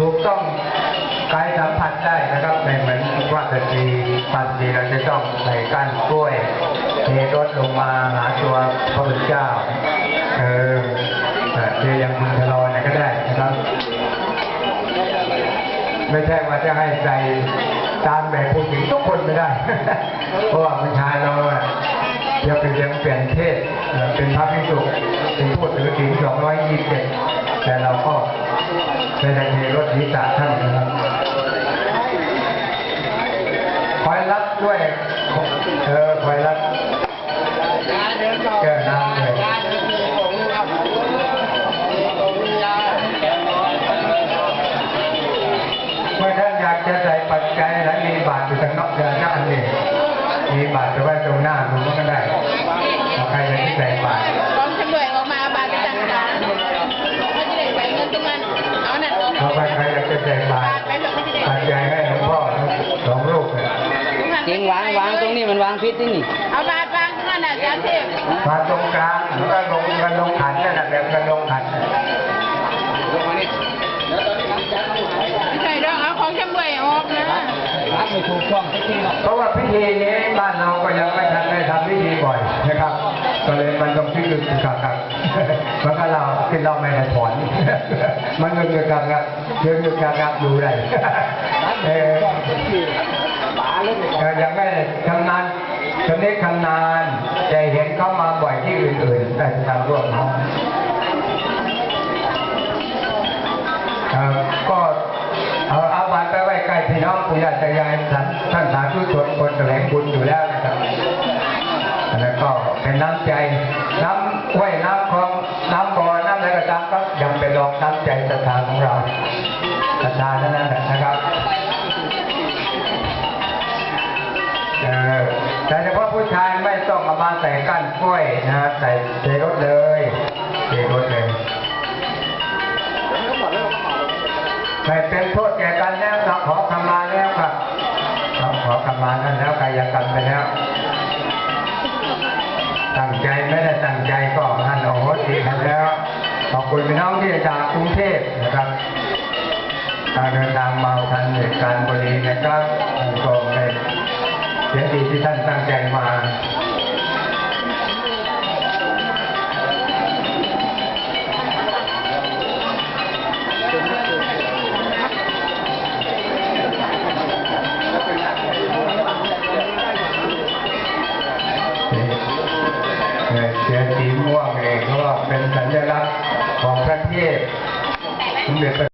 ถูกต้องกายสัมผัสได้นะครับในเหมือนว่าจะทีปัจจีเราจะต้องใส่ก้านกล้วยเทรถลงมาหาตัวพระพุทธเจ้า เออเออเทยังคุณชะลอเนี่ยก็ได้นะครับ ไม่ใช่ว่าจะให้ใส่ตามแบบผู้หญิงทุกคนไม่ได้ เพราะว่าผู้ชายเราอะจะเป็นยังเปลี่ยนเพศเป็นพระพิสุเป็นผู้ถือศีล227 แต่เราก็ไม่ได้มีรถนิสาท่านนะครับคอยรับด้วยเออคอยรับแก้น้ำเลยเมื่อท่านอยากจะใส่ปัจจัยและมีบาทอยู่ทางนอกเดินหน้านี่มีบาทไปไว้ตรงหน้าดูมันก็ได้ใครอยากจะใส่บาท รงนี้มันวางพิษที่นี่ เอาบาดวางตรงนั้นอาจารย์เทพบาทตรงกลางแล้วก็ลงกันลงขันนั่นแหละแบบกันลงขันไม่ใช่ดอกเอาของตำรวจออกนะรับไม่ถูกต้องสักทีหรอกเพราะว่าพิธีนี้บ้านเราก็ยังไม่ทันได้ทำพิธีบ่อยนะครับก็เลยมันต้องคิดลึกกักกักมันก็เราคิดเราไม่ได้ถอน มันเงินเงินกักกักเงินเงินกักกักดูได้เออป๋า เล่นเออยังไม่ชำนาญชำนิชำนาญแต่เห็นเขามาบ่อยที่อื่นๆได้ทำร่วมเขาเอ่อก็เอาอาบัตไปไว้ใกล้พี่น้องปู่ย่าตยายท่านท่านสาธุชนคนแสวงบุญอยู่แล้วนะครับแล้วก็เป็นน้ำใจ น้ำห้วยน้ำคลองน้ำบ่อน้ำอะไรก็ตามก็ยังเป็นรองน้ำใจศรัทธาของเราศรัทธานั้นแหละนะครับ ไม่ต้องเอามาใส่ก้านกล้วยนะใส่เทรถเลยเทรถเลยไม่เป็นโทษแก่กันแล้วเราขอขมาแล้วครับเราขอขมานั้นแล้วกายกรรมไปแล้วตั้งใจไม่ได้ตั้งใจก็ท่านโอโหสิกันแล้วขอบคุณพี่น้องที่จากกรุงเทพนะครับการเดินทางมาทันเหตุการณ์พอดีนะครับท่านก็ได้เสียดีที่ท่านตั้งใจมา เนี่ยเสียสีม่วงเองก็เป็นสัญลักษณ์ของพระเทพสมเด็จพระ